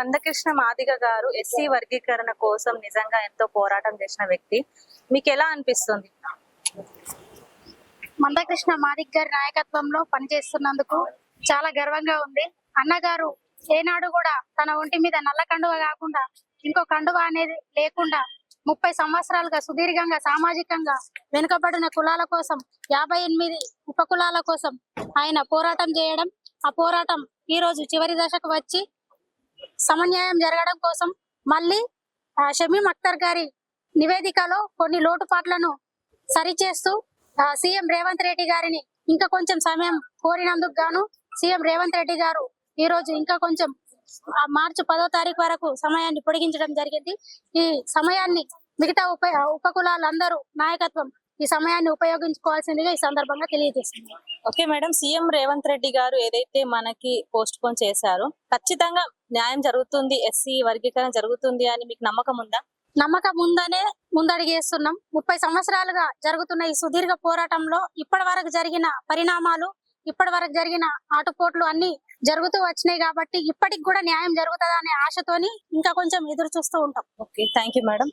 మందకృష్ణ మాదిగ గారు ఎస్సీ వర్గీకరణ కోసం నిజంగా ఎంతో పోరాటం చేసిన వ్యక్తి. మీకు ఎలా అనిపిస్తుంది? మందకృష్ణ మాదిగ గారి నాయకత్వంలో పనిచేస్తున్నందుకు చాలా గర్వంగా ఉంది. అన్నగారు ఏనాడు కూడా తన ఒంటి మీద నల్ల కండువ కాకుండా ఇంకో కండువ అనేది లేకుండా ముప్పై సంవత్సరాలుగా సుదీర్ఘంగా సామాజికంగా వెనుకబడిన కులాల కోసం యాభై ఎనిమిది ఉప కులాల కోసం ఆయన పోరాటం చేయడం ఆ పోరాటం ఈ రోజు చివరి దశకు వచ్చి సమన్యాయం జరగడం కోసం మళ్ళీ షమీం అఖ్తర్ గారి నివేదికలో కొన్ని లోటుపాట్లను సరిచేస్తూ సీఎం రేవంత్ రెడ్డి గారిని ఇంకా కొంచెం సమయం కోరినందుకు గాను సీఎం రేవంత్ రెడ్డి గారు ఈ రోజు ఇంకా కొంచెం ఆ మార్చి పదో తారీఖు వరకు సమయాన్ని పొడిగించడం జరిగింది. ఈ సమయాన్ని మిగతా ఉప ఉపకులాలందరూ నాయకత్వం ఈ సమయాన్ని ఉపయోగించుకోవాల్సిందిగా ఈ సందర్భంగా తెలియజేస్తుంది okay madam CM Revanth Reddy garu ఏదైతే మనకి పోస్ట్ పోన్ చేశారో ఖచ్చితంగా న్యాయం జరుగుతుంది ఎస్సీ వర్గీకరణ జరుగుతుంది అని మీకు నమ్మకం ఉందా? నమ్మకం ఉందనే ముందడిగేస్తున్నాం. ముప్పై సంవత్సరాలుగా జరుగుతున్న ఈ సుదీర్ఘ పోరాటంలో ఇప్పటి వరకు జరిగిన పరిణామాలు ఇప్పటి వరకు జరిగిన ఆటుపోట్లు అన్ని జరుగుతూ వచ్చినాయి కాబట్టి ఇప్పటికి కూడా న్యాయం జరుగుతుందనే ఆశతోని ఇంకా కొంచెం ఎదురు చూస్తూ ఉంటాం. Okay thank you madam.